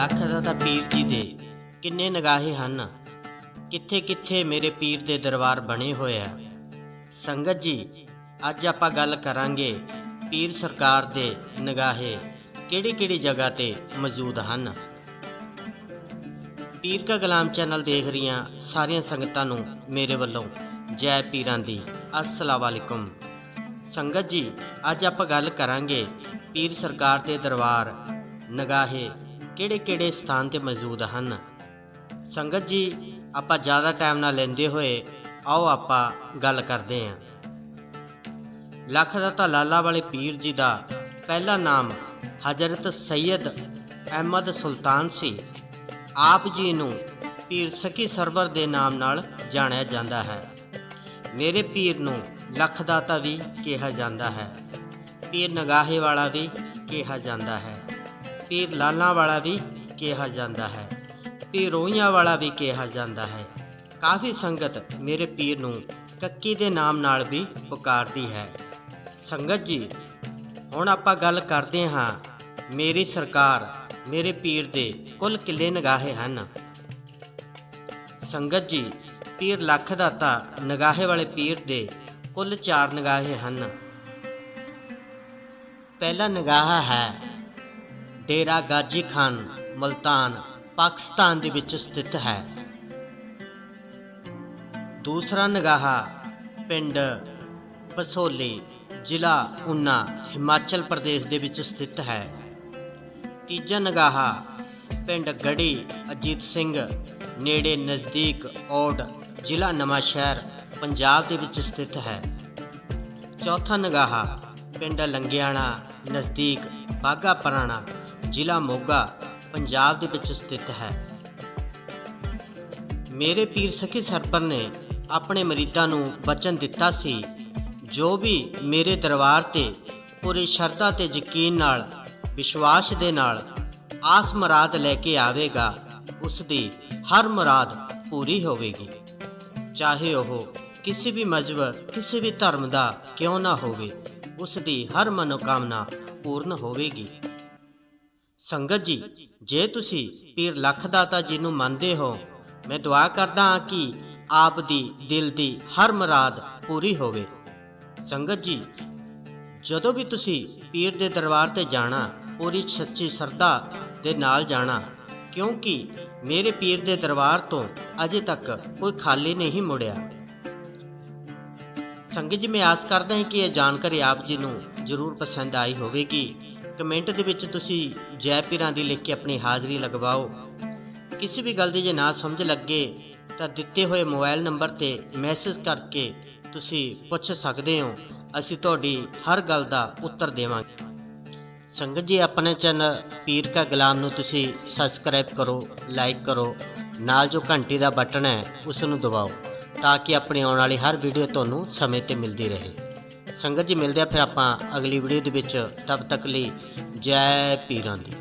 ਲੱਖ ਤਾਂ ਪੀਰ ਜੀ ਦੇ ਕਿੰਨੇ ਨਗਾਹੇ ਹਨ। ਕਿੱਥੇ ਕਿੱਥੇ ਮੇਰੇ ਪੀਰ ਦੇ ਦਰਬਾਰ ਬਣੇ ਹੋਏ ਆ। ਸੰਗਤ ਜੀ, ਅੱਜ ਆਪਾਂ ਗੱਲ ਕਰਾਂਗੇ ਪੀਰ ਸਰਕਾਰ ਦੇ ਨਗਾਹੇ ਕਿਹੜੀ ਕਿਹੜੀ ਜਗ੍ਹਾ ਤੇ ਮੌਜੂਦ ਹਨ। ਪੀਰ ਕਾ ਗੁਲਾਮ ਚੈਨਲ ਦੇਖ ਰਹੀਆਂ ਸਾਰੀਆਂ ਸੰਗਤਾਂ ਨੂੰ ਮੇਰੇ ਵੱਲੋਂ ਜੈ ਪੀਰਾਂ ਦੀ ਅਸਲਾਮ ਵਾਲੇਕੁਮ ਸੰਗਤ ਜੀ, ਅੱਜ ਆਪਾਂ ਗੱਲ ਕਰਾਂਗੇ ਪੀਰ ਸਰਕਾਰ ਦੇ ਦਰਬਾਰ ਨਗਾਹੇ ਕਿਹੜੇ ਕਿਹੜੇ ਸਥਾਨ ਤੇ ਮੌਜੂਦ ਹਨ? ਸੰਗਤ ਜੀ, ਆਪਾਂ ਜ਼ਿਆਦਾ ਟਾਈਮ ਨਾ ਲੈਂਦੇ ਹੋਏ ਆਓ ਆਪਾਂ ਗੱਲ ਕਰਦੇ ਹਾਂ। ਲੱਖ ਦਾਤਾ ਲਾਲਾ ਵਾਲੇ ਪੀਰ ਜੀ ਦਾ ਪਹਿਲਾ ਨਾਮ ਹਜ਼ਰਤ ਸੈਯਦ ਅਹਿਮਦ ਸੁਲਤਾਨ ਸੀ। ਆਪ ਜੀ ਨੂੰ ਪੀਰ ਸਕੀ ਸਰਵਰ ਦੇ ਨਾਮ ਨਾਲ ਜਾਣਿਆ ਜਾਂਦਾ ਹੈ। ਮੇਰੇ ਪੀਰ ਨੂੰ ਲੱਖ ਦਾਤਾ ਵੀ ਕਿਹਾ ਜਾਂਦਾ ਹੈ। ਪੀਰ ਨਗਾਹੇ ਵਾਲਾ ਵੀ ਕਿਹਾ ਜਾਂਦਾ ਹੈ। ਪੀਰ ਲਾਲਾਂ ਵਾਲਾ ਵੀ ਕਿਹਾ ਜਾਂਦਾ ਹੈ ਪੀਰ ਰੋਈਆਂ ਵਾਲਾ ਵੀ ਕਿਹਾ ਜਾਂਦਾ ਹੈ। ਕਾਫੀ ਸੰਗਤ ਮੇਰੇ ਪੀਰ ਨੂੰ ਕੱਕੀ ਦੇ ਨਾਮ ਨਾਲ ਵੀ ਪੁਕਾਰਦੀ ਹੈ। ਸੰਗਤ ਜੀ, ਹੁਣ ਆਪਾਂ ਗੱਲ ਕਰਦੇ ਹਾਂ, ਮੇਰੀ ਸਰਕਾਰ, ਮੇਰੇ ਪੀਰ ਦੇ ਕੁੱਲ ਕਿੱਲੇ ਨਗਾਹੇ ਹਨ। ਸੰਗਤ ਜੀ, ਪੀਰ ਲੱਖ ਦਾਤਾ ਨਗਾਹੇ ਵਾਲੇ ਪੀਰ ਦੇ ਕੁੱਲ 4 ਨਗਾਹੇ ਹਨ। ਪਹਿਲਾ ਨਗਾਹਾ ਹੈ ਡੇਰਾ ਗਾਜੀ ਖਾਨ, ਮਲਤਾਨ, ਪਾਕਿਸਤਾਨ ਦੇ ਵਿੱਚ ਸਥਿਤ ਹੈ। ਦੂਸਰਾ ਨਗਾਹਾ, ਪਿੰਡ ਪਸੋਲੀ, ਜ਼ਿਲ੍ਹਾ ਉਨਾ, ਹਿਮਾਚਲ ਪ੍ਰਦੇਸ਼ ਦੇ ਵਿੱਚ ਸਥਿਤ ਹੈ। ਤੀਜਾ ਨਗਾਹਾ, ਪਿੰਡ ਗੜੀ, ਅਜੀਤ ਸਿੰਘ, ਨੇੜੇ ਨਜ਼ਦੀਕ ਔਡ ਜ਼ਿਲ੍ਹਾ ਨਵਾਂ ਸ਼ਹਿਰ, ਪੰਜਾਬ ਦੇ ਵਿੱਚ ਸਥਿਤ ਹੈ। ਚੌਥਾ ਨਗਾਹਾ, ਪਿੰਡ ਲੰਗਿਆਣਾ, ਨਜ਼ਦੀਕ ਬਾਗਾ ਪੁਰਾਣਾ। ਜ਼ਿਲ੍ਹਾ ਮੋਗਾ, ਪੰਜਾਬ ਦੇ ਵਿੱਚ ਸਥਿਤ ਹੈ। ਮੇਰੇ ਪੀਰ ਸਖੀ ਸਰਪਰ ਨੇ ਆਪਣੇ ਮਰੀਦਾਂ ਨੂੰ ਬਚਨ ਦਿੱਤਾ ਸੀ। ਜੋ ਵੀ ਮੇਰੇ ਦਰਬਾਰ ਤੇ ਪੂਰੀ ਸ਼ਰਧਾ ਤੇ ਯਕੀਨ ਨਾਲ, ਵਿਸ਼ਵਾਸ ਦੇ ਨਾਲ ਆਸ ਮੁਰਾਦ ਲੈ ਕੇ ਆਵੇਗਾ, ਉਸ ਦੀ ਹਰ ਮੁਰਾਦ ਪੂਰੀ ਹੋਵੇਗੀ। ਚਾਹੇ ਉਹ ਕਿਸੇ ਵੀ ਮਜ਼ਹਬ ਕਿਸੇ ਵੀ ਧਰਮ ਦਾ ਕਿਉਂ ਨਾ ਹੋਵੇ, ਉਸ ਦੀ ਹਰ ਮਨੋਕਾਮਨਾ ਪੂਰਨ ਹੋਵੇਗੀ। ਸੰਗਤ ਜੀ, ਜੇ ਤੁਸੀਂ ਪੀਰ ਲੱਖ ਦਾਤਾ ਜੀ ਨੂੰ ਮੰਨਦੇ ਹੋ, ਮੈਂ ਦੁਆ ਕਰਦਾ ਹਾਂ ਕਿ ਆਪ ਦੀ ਦਿਲ ਦੀ ਹਰ ਮੁਰਾਦ ਪੂਰੀ ਹੋਵੇ। ਸੰਗਤ ਜੀ, ਜਦੋਂ ਵੀ ਤੁਸੀਂ ਪੀਰ ਦੇ ਦਰਬਾਰ ਤੇ ਜਾਣਾ, ਪੂਰੀ ਸੱਚੀ ਸਰਦਾ ਦੇ ਨਾਲ ਜਾਣਾ, ਕਿਉਂਕਿ ਮੇਰੇ ਪੀਰ ਦੇ ਦਰਬਾਰ ਤੋਂ ਅਜੇ ਤੱਕ ਕੋਈ ਖਾਲੀ ਨਹੀਂ ਮੁੜਿਆ। ਸੰਗਤ ਜੀ, ਮੈਂ ਆਸ ਕਰਦਾ ਹਾਂ ਕਿ ਇਹ ਜਾਣਕਾਰੀ ਆਪ ਜੀ ਨੂੰ ਜ਼ਰੂਰ ਪਸੰਦ ਆਈ ਹੋਵੇਗੀ। ਕਮੈਂਟ ਦੇ ਵਿੱਚ ਤੁਸੀਂ ਜੈ ਪੀਰਾਂ ਦੀ ਲਿਖ ਕੇ ਆਪਣੀ ਹਾਜ਼ਰੀ ਲਗਵਾਓ। ਕਿਸੇ ਵੀ ਗੱਲ ਦੀ ਜੇ ਨਾ ਸਮਝ ਲੱਗੇ, ਤਾਂ ਦਿੱਤੇ ਹੋਏ ਮੋਬਾਈਲ ਨੰਬਰ ਤੇ ਮੈਸੇਜ ਕਰਕੇ ਤੁਸੀਂ ਪੁੱਛ ਸਕਦੇ ਹੋ। ਅਸੀਂ ਤੁਹਾਡੀ ਹਰ ਗੱਲ ਦਾ ਉੱਤਰ ਦੇਵਾਂਗੇ। ਸੰਗਤ ਜੀ, ਆਪਣੇ ਚੈਨਲ ਪੀਰ ਕਾ ਗੁਲਾਮ ਨੂੰ ਤੁਸੀਂ ਸਬਸਕ੍ਰਾਈਬ ਕਰੋ ਲਾਈਕ ਕਰੋ। ਨਾਲ ਜੋ ਘੰਟੀ ਦਾ ਬਟਨ ਹੈ ਉਸ ਨੂੰ ਦਬਾਓ, ਤਾਂ ਕਿ ਆਪਣੀ ਆਉਣ ਵਾਲੀ ਹਰ ਵੀਡੀਓ ਤੁਹਾਨੂੰ ਸਮੇਂ ਤੇ ਮਿਲਦੀ ਰਹੇ। ਸੰਗਤ ਜੀ, ਮਿਲਦੇ ਆ ਫਿਰ ਆਪਾਂ ਅਗਲੀ ਵੀਡੀਓ ਦੇ ਵਿੱਚ। ਤਬ ਤੱਕ ਲਈ ਜੈ ਪੀਰਾਂ ਦੀ।